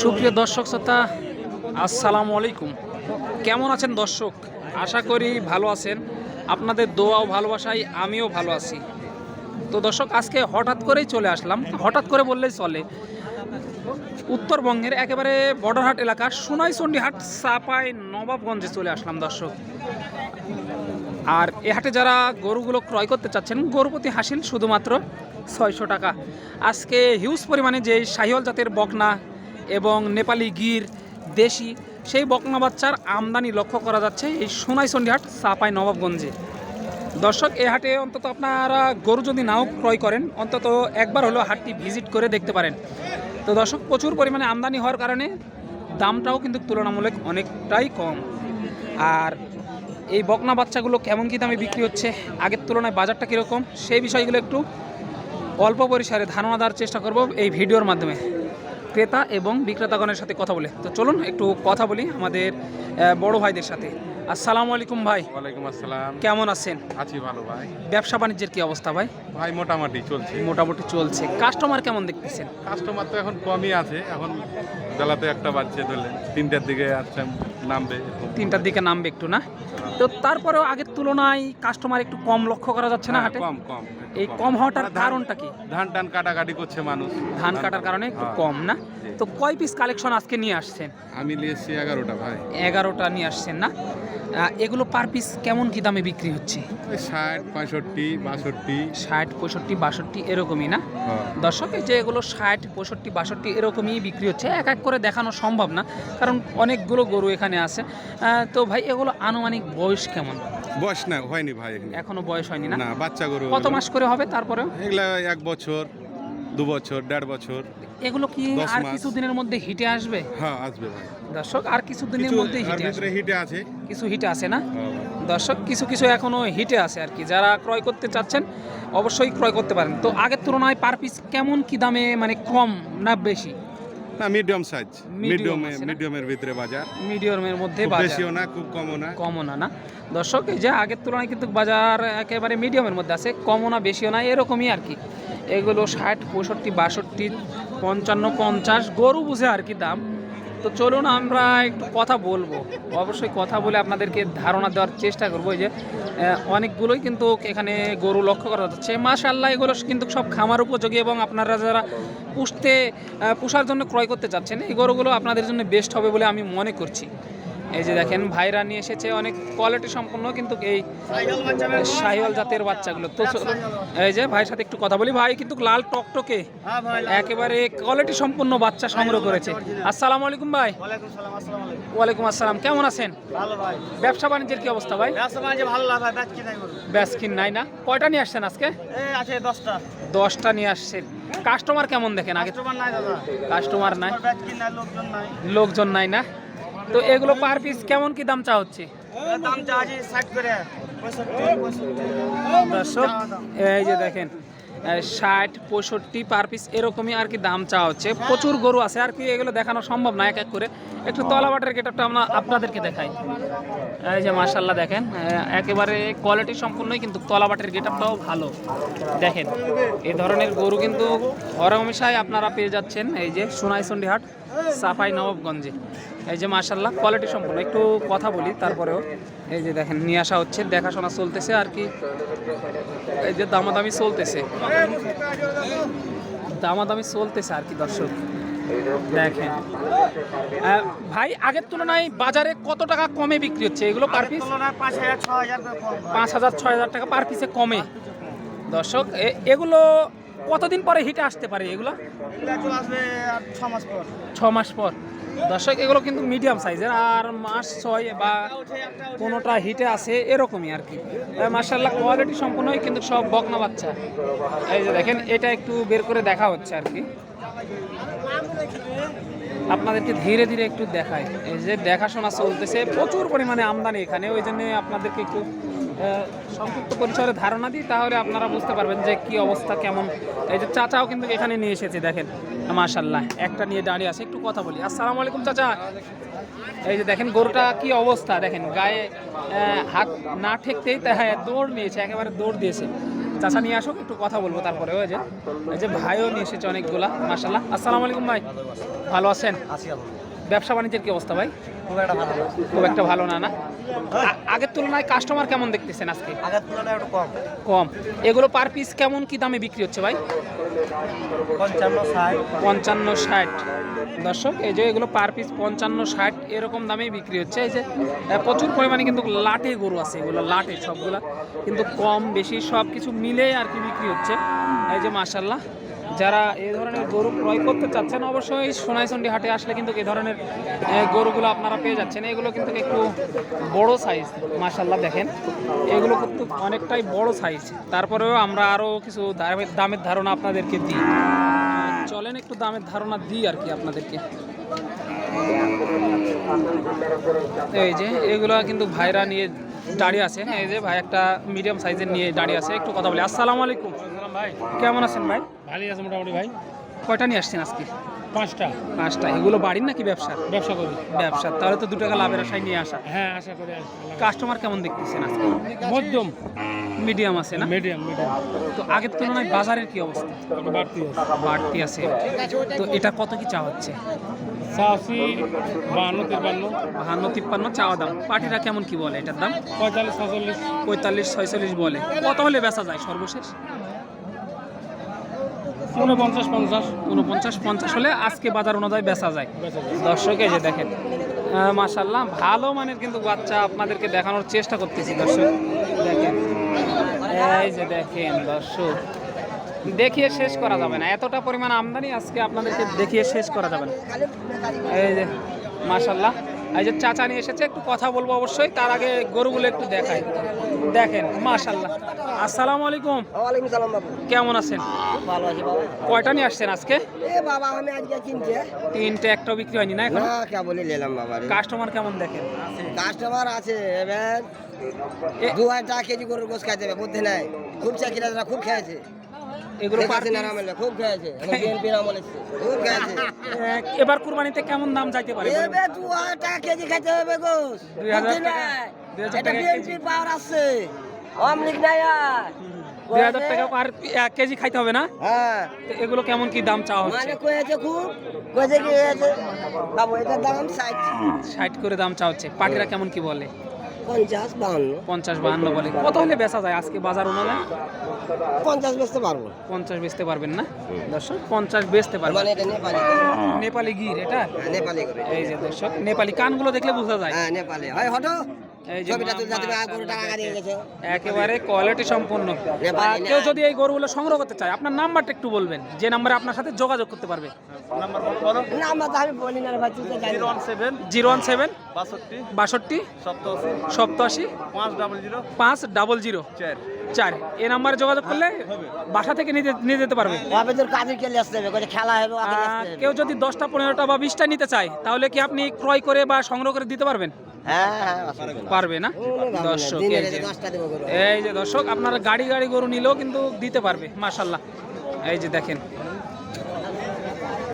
সুপ্রিয় দর্শক শ্রোতা, আসসালামু আলাইকুম। কেমন আছেন দর্শক? আশা করি ভালো আছেন। আপনাদের দোয়া ও ভালোবাসায় আমিও ভালো আছি। তো দর্শক, আজকে হঠাৎ করেই চলে আসলাম। হঠাৎ করে বললেই চলে, উত্তরবঙ্গের একেবারে বর্ডারহাট এলাকা সোনাইচন্ডী হাট চাপাই নবাবগঞ্জে চলে আসলাম দর্শক। আর এ হাটে যারা গরুগুলো ক্রয় করতে চাচ্ছেন গরু প্রতি হাসিল শুধুমাত্র ছয়শো টাকা। আজকে হিউজ পরিমাণে যে শাহিওয়াল জাতের বকনা এবং নেপালি গির, দেশি, সেই বকনা বাচ্চার আমদানি লক্ষ্য করা যাচ্ছে এই সোনাইচন্ডী হাট চাপাই নবাবগঞ্জে। দর্শক, এ হাটে অন্তত আপনারা গরু যদি নাও ক্রয় করেন, অন্তত একবার হলেও হাটটি ভিজিট করে দেখতে পারেন। তো দর্শক, প্রচুর পরিমাণে আমদানি হওয়ার কারণে দামটাও কিন্তু তুলনামূলক অনেকটাই কম। আর এই বকনা বাচ্চাগুলো কেমন কী দামে বিক্রি হচ্ছে? আগের তুলনায় বাজারটা কীরকম? সেই বিষয়গুলো একটু অল্প পরিসরে ধারণা দেওয়ার চেষ্টা করব এই ভিডিওর মাধ্যমে। ক্রেতা এবং বিক্রেতাগণের সাথে কথা বলে। তো চলুন একটু কথা বলি আমাদের বড়ো ভাইদের সাথে। আসসালামু আলাইকুম ভাই। ওয়ালাইকুম আসসালাম। কেমন আছেন? আছি ভালো ভাই। ব্যবসা বাণিজ্যের কি অবস্থা ভাই? ভাই মোটামুটি চলছে। মোটামুটি চলছে। কাস্টমার কেমন দেখতেছেন? কাস্টমার তো এখন কমই আছে। এখন বেলাতে একটা বাজছে ধরলে তিনটার দিকে আসছে নামবে এরকম। তিনটার দিকে নামবে একটু না? তো তারপরেও আগের তুলনায় কাস্টমার একটু কম লক্ষ্য করা যাচ্ছে না হ্যাঁ, হাটে? কম কম এই কম। হওয়াটার ধান- কারণটা কি? ধান টান কাটাকাটি করছে মানুষ। ধান কাটার কারণে একটু হ্যাঁ। কম না। তো কয় পিস কালেকশন আজকে নিয়ে আসছেন? আমি নিয়ে এসেছি এগারোটা ভাই। এগারোটা নিয়ে আসছেন না? এগুলো পার পিস কেমন কি দামে বিক্রি হচ্ছে? ষাট পঁয়ষট্টি বাষট্টি। ষাট পঁয়ষট্টি বাষট্টি এরকমই না? হ্যাঁ। দর্শক এই যে এগুলো ষাট পঁয়ষট্টি বাষট্টি এরকমই বিক্রি হচ্ছে। এক এক করে দেখানো সম্ভব না কারণ অনেকগুলো গরু এখানে আছে। তো ভাই এগুলো আনুমানিক বয়স কেমন? বয়স না হয়নি ভাই এখনও। বয়স হয়নি না বাচ্চা গরু কত মাস করে হবে তারপরেও? এগুলা এক বছর। দু বছর দেড় বছর এগুলো কি দশ আর মাস। কিছুদিনের মধ্যে হিটে আসবে? হ্যাঁ আসবে ভাই। দর্শক আর কিছুদিনের কিছু মধ্যে আর হিটে আসবে হিটে আছে। কিছু হিটে আছে না? হ্যাঁ ভাই। দর্শক কিছু কিছু এখনও হিটে আছে আর কি। যারা ক্রয় করতে চাচ্ছেন অবশ্যই ক্রয় করতে পারেন। তো আগের তুলনায় পার পিস কেমন কি দামে মানে কম না বেশি? না মিডিয়াম সাইজ Medium মিডিয়াম আছে না? মিডিয়ামের ভিতরে বাজার। মিডিয়ামের মধ্যে খুব বাজার। বেশিও না খুব কমও না। কমও না না। দর্শক এই যে আগের তুলনায় কিন্তু বাজার একেবারে মিডিয়ামের মধ্যে আছে কমও না বেশিও না এরকমই আর কি। এগুলো ষাট, পঁয়ষট্টি, বাষট্টি, পঞ্চান্ন, পঞ্চাশ, গরু বুঝে আর কি দাম। তো চলুন আমরা একটু কথা বলব। অবশ্যই কথা বলে আপনাদেরকে ধারণা দেওয়ার চেষ্টা করব এই যে অনেকগুলোই কিন্তু এখানে গরু লক্ষ্য করা যাচ্ছে। মাশাল্লাহ এগুলো কিন্তু সব খামার উপযোগী এবং আপনারা যারা পুষতে পুষার জন্য ক্রয় করতে চাচ্ছেন, এই গরুগুলো আপনাদের জন্য বেস্ট হবে বলে আমি মনে করছি। এই যে দেখেন ভাইরা নিয়ে এসেছে অনেক কোয়ালিটি সম্পন্ন কিন্তু এই সাহিওয়াল জাতের বাচ্চাগুলো। তো এই যে ভাইয়ের সাথে একটু কথা বলি। ভাই কিন্তু লাল টকটকে একেবারে কোয়ালিটি সম্পন্ন বাচ্চা সংগ্রহ করেছে। আসসালামু আলাইকুম ভাই। ওয়ালাইকুম সালাম আসসালামু কেমন আছেন? ভাই। ব্যবসা বাণিজ্যের কি অবস্থা ভাই? ব্যাসকিন নাই না। কয়টা নিয়ে আসছেন আজকে? দশটা। নিয়ে আসছেন। কাস্টমার কেমন দেখেন আগে? কাস্টমার নাই। লোকজন নাই না? তো এগুলো পার পিস কেমন কি দাম চা হচ্ছে? চা দর্শক এই যে দেখেন ষাট পঁয়ষট্টি পার পিস এরকমই আর কি দাম চাওয়া হচ্ছে। প্রচুর গরু আছে আর কি এগুলো দেখানো সম্ভব না এক এক করে। একটু তলাবাটের গেটআপটা আমরা আপনাদেরকে দেখাই। এই যে মার্শাল্লাহ দেখেন একেবারে কোয়ালিটি সম্পূর্ণই কিন্তু তলাবাটের গেটআপটাও ভালো। দেখেন এই ধরনের গরু কিন্তু হরমেশাই আপনারা পেয়ে যাচ্ছেন এই যে সোনাইচন্ডী হাট সাফাই নবাবগঞ্জে। এই যে মার্শাল্লাহ কোয়ালিটি সম্পূর্ণ। একটু কথা বলি তারপরেও এই যে দেখেন নিয়ে আসা হচ্ছে দেখাশোনা চলতেছে আর কি। এই যে দামাদামি চলতেছে। দামাদামি চলতেছে আর কি দর্শক। দেখেন। ভাই আগের তুলনায় বাজারে কত টাকা কমে বিক্রি হচ্ছে? এগুলো পার পিস পাঁচ হাজার ছয় হাজার টাকা পার পিসে কমে। দর্শক এগুলো কতদিন পরে হিটে আসতে পারে এগুলো? ছ মাস পর। দর্শক এগুলো কিন্তু মিডিয়াম সাইজের আর মাস ছয় বা কোনোটা হিটে আছে এরকমই আর কি। মার্শাল্লাহ কোয়ালিটি সম্পূর্ণই কিন্তু সব বকনা বাচ্চা। এই যে দেখেন এটা একটু বের করে দেখা হচ্ছে আর কি। আপনাদেরকে ধীরে ধীরে একটু দেখায় এই যে দেখাশোনা চলতেছে প্রচুর পরিমাণে আমদানি এখানে। ওই জন্য আপনাদেরকে একটু সংক্ষিপ্ত পরিসরে ধারণা দিই, তাহলে আপনারা বুঝতে পারবেন যে কি অবস্থা, কেমন। এই যে চাচাও কিন্তু এখানে নিয়ে এসেছে, দেখেন। মাশাল্লাহ একটা নিয়ে দাঁড়িয়ে আছে, একটু কথা বলি। আসসালামু আলাইকুম চাচা। এই যে দেখেন, গরুটা কি অবস্থা, দেখেন, গায়ে হাত না ঠেকতেই হ্যাঁ দৌড় নিয়েছে, একেবারে দৌড় দিয়েছে। চাচা নিয়ে আসুক, একটু কথা বলব তারপরে, ওই যে। এই যে ভাইও নিয়ে এসেছে অনেকগুলা মাসাল্লাহ আসসালামু আলাইকুম ভাই, ভালো আছেন? আছি ব্যবসা বাণিজ্যের কি অবস্থা ভাই? খুব একটা ভালো না। খুব একটা ভালো না না? আগের তুলনায় কাস্টমার কেমন দেখতেছেন আজকে? আগের তুলনায় একটু কম। কম। এগুলো পার পিস কেমন কি দামে বিক্রি হচ্ছে ভাই? পঞ্চান্ন ষাট। পঞ্চান্ন ষাট। দর্শক এই যে এগুলো পার পিস পঞ্চান্ন ষাট এরকম দামেই বিক্রি হচ্ছে। এই যে প্রচুর পরিমাণে কিন্তু লাটে গরু আছে এগুলো লাটে সবগুলা। কিন্তু কম বেশি সব কিছু মিলে আর কি বিক্রি হচ্ছে। এই যে মাসাল্লাহ যারা এ ধরনের গরু ক্রয় করতে চাচ্ছেন, অবশ্যই সোনাইচন্ডি হাটে আসলে কিন্তু এই ধরনের গরুগুলো আপনারা পেয়ে যাচ্ছেন। এগুলো কিন্তু একটু বড় সাইজ মাসাল্লাহ দেখেন। এগুলো কিন্তু অনেকটাই বড় সাইজ তারপরেও আমরা আরও কিছু দামের ধারণা আপনাদেরকে দিই। চলেন একটু দামের ধারণা দিই আর কি আপনাদেরকে। এই যে, এগুলো কিন্তু ভাইরা নিয়ে দাঁড়িয়ে আছেন। এই যে ভাই একটা মিডিয়াম সাইজের নিয়ে দাঁড়িয়ে আছে। একটু কথা বলি। আসসালামু আলাইকুম। ভাই। কেমন আছেন ভাই? ভালোই আছে মোটামুটি ভাই। কয়টা নিয়ে আসছেন আজকে? পাঁচটা। পাঁচটা। এগুলো বাড়ির নাকি ব্যবসা? ব্যবসা করি। ব্যবসা। তাহলে তো দু টাকা লাভের আশায় নিয়ে আসা। হ্যাঁ আশা করি কাস্টমার কেমন দেখতেছেন আজকে? মধ্যম। মিডিয়াম আছে না? Medium medium. তো আগের তুলনায় বাজারের কি অবস্থা? বাড়তি আছে। বাড়তি আছে। তো এটা কত কি চা হচ্ছে? চাষি বাহান্ন তিপ্পান্ন। বাহান্ন তিপ্পান্ন চাওয়া দাম। পার্টিরা কেমন কি বলে এটার দাম? পঁয়তাল্লিশ ছচল্লিশ পঁয়তাল্লিশ ছয়চল্লিশ বলে। কত হলে বেচা যায় সর্বশেষ? উনপঞ্চাশ পঞ্চাশ। উনপঞ্চাশ পঞ্চাশ হলে আজকে বাজার অনুযায়ী বেচা যায়। দর্শক এই যে দেখেন। মাসাল্লাহ ভালো মানের কিন্তু বাচ্চা আপনাদেরকে দেখানোর চেষ্টা করতেছি দর্শক। দেখেন। এই যে দেখেন দর্শক। দেখিয়ে শেষ করা যাবে না। এতটা পরিমাণ আমদানি আজকে আপনাদেরকে দেখিয়ে শেষ করা যাবে না। এই যে মাসাল্লাহ এই যে চাচা নিয়ে এসেছে একটু কথা বলব অবশ্যই। তার আগে গরুগুলো একটু দেখাই। দেখেন মাশাল্লাহ আসসালামু আলাইকুম। ওয়ালাইকুম সালাম বাবু। কেমন আছেন? ভালো আছি বাবা। কয়টা নিয়ে আসছেন আজকে? এ বাবা আমি আজকে কিনছে তিনটে একটাও বিক্রি হয়নি না এখন? না কে নিলাম বাবা কাস্টমার কেমন দেখেন? কাস্টমার আছে এবার দু হাজার টাকা কেজি গরুর গোস খাইতে হবে বুঝতে নাই। খুব চাকিরা খুব খেয়েছে। এগুলো খুব খেয়েছে। খুব খেয়েছে। এবার কুরবানিতে কেমন দাম চাইতে পারে টাকা কেজি খাইতে হবে গোস টাকা? এটা বিএনপি পাওয়ার আসছে আমলিক নাই আর। দুই হাজার টাকা পার কেজি খাইতে হবে না? হ্যাঁ। এগুলো কেমন কি দাম চাওয়া হচ্ছে? মানে খুব কি দাম ষাট। ষাট করে দাম চাওয়া হচ্ছে। পার্টিরা কেমন কি বলে? পঞ্চাশ বাহান্ন। পঞ্চাশ বাহান্ন বলে। কত হলে বেচা যায় আজকে বাজার অনুযায়ী পঞ্চাশ বেচতে পারব। পঞ্চাশ বেচতে পারবেন না? দর্শক পঞ্চাশ বেচতে পারবেন। মানে এটা নেপালি নেপালি গির এটা? হ্যাঁ, নেপালি এই যে দর্শক নেপালি কানগুলো দেখলে বোঝা যায়। হ্যাঁ নেপালি। হয় হটো। একেবারে কোয়ালিটি সম্পূর্ণ। নেপালি কেউ যদি এই গরুগুলো সংগ্রহ করতে চায় আপনার নাম্বারটা একটু বলবেন যে নাম্বারে আপনার সাথে যোগাযোগ করতে পারবে। সেভেন জিরো ওয়ান সেভেন বাষট্টি সপ্তাশি পাঁচ ডাবল জিরো চার। চার। এই নাম্বারে যোগাযোগ করলে বাসা থেকে নিয়ে যেতে পারবে। খেলে কেউ যদি দশটা পনেরোটা বা বিশটা নিতে চায় তাহলে কি আপনি ক্রয় করে বা সংগ্রহ করে দিতে পারবেন? হ্যাঁ। পারবে না দর্শক এই যে দর্শক আপনারা গাড়ি গাড়ি গরু নিলেও কিন্তু দিতে পারবে মাসাল্লাহ এই যে দেখেন